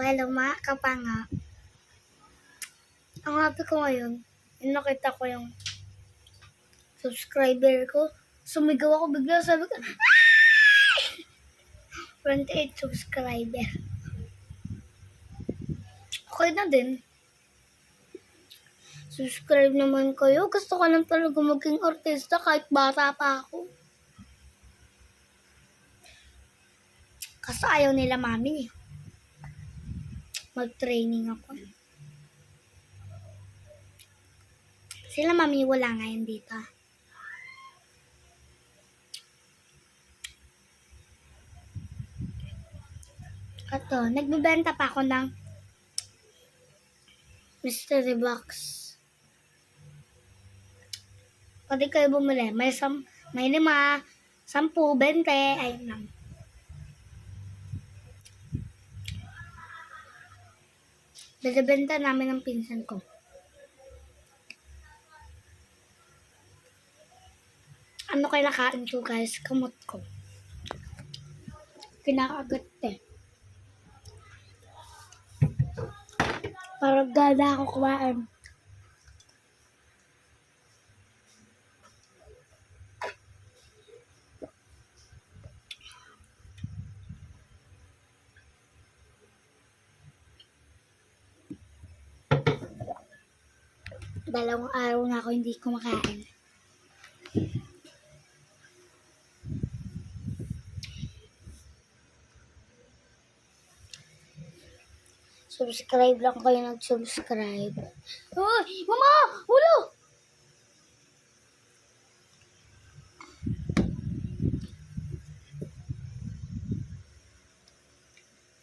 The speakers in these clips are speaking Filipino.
Hello mga kapanga. Ang happy ko ngayon, nakita ko yung subscriber ko. Sumigaw ako bigla, sabi ko, "Ay!" 28 subscriber. Okay na din. Subscribe naman kayo. Gusto ko lang talaga maging artista kahit bata pa ako. Kasi ayaw nila mami. Mag-training ako. Sila mami wala ngayon dito. Ato, nagbebenta pa ako ng mystery box. Pwede kayo bumili. May, sam, may lima, sampu, bente, ayun lang. Binibenta namin ng pinsan ko. Ano kayo nakain ko guys? Kamot ko. Kinakagat eh. Parang gana ako kumain. Dalawang araw na ako hindi kumakain. Subscribe lang kayo nag-subscribe. Ay! Mama! Ulo!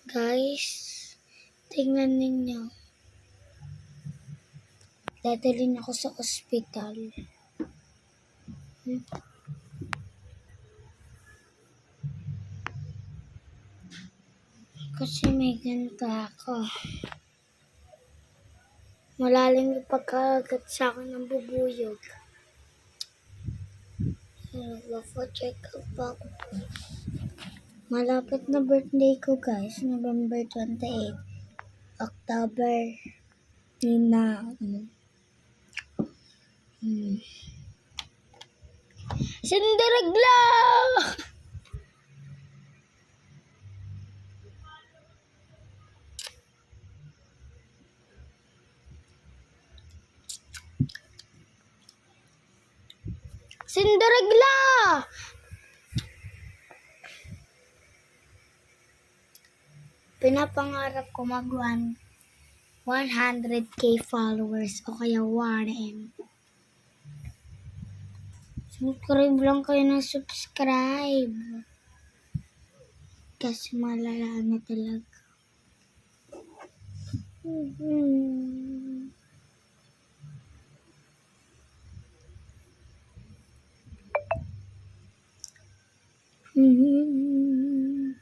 Guys, tingnan ninyo. Dadalhin ako sa ospital. Kasi may ganito ako. Malalim yung pagkagat sa akin ng bubuyog. Nagpa-check up ako. Malapit na birthday ko guys. November 28. October. Yun na. ano. Hmm. Cinderella! Cinderella! Pinapangarap ko mag 100k followers o kaya 1M. Subscribe lang kayo ng subscribe. Kasi malala na talaga. Mhm. Mhm.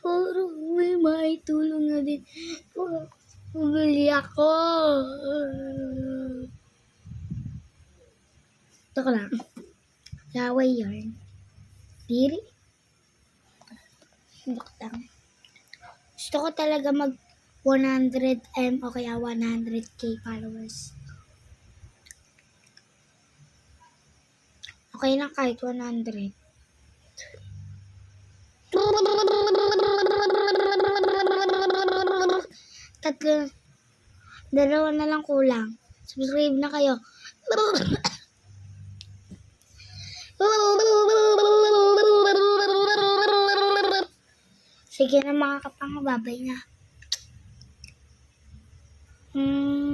Puro may maitulong na din. Puro bumili ako. Ko lang. Laway yarn. Diri. Look lang. Gusto ko talaga mag 100M o kaya 100k followers. Okay lang kahit 100. Tatlo. Dalawa na lang kulang. Subscribe na kayo. Sige na mga kapang babay na. Hmm.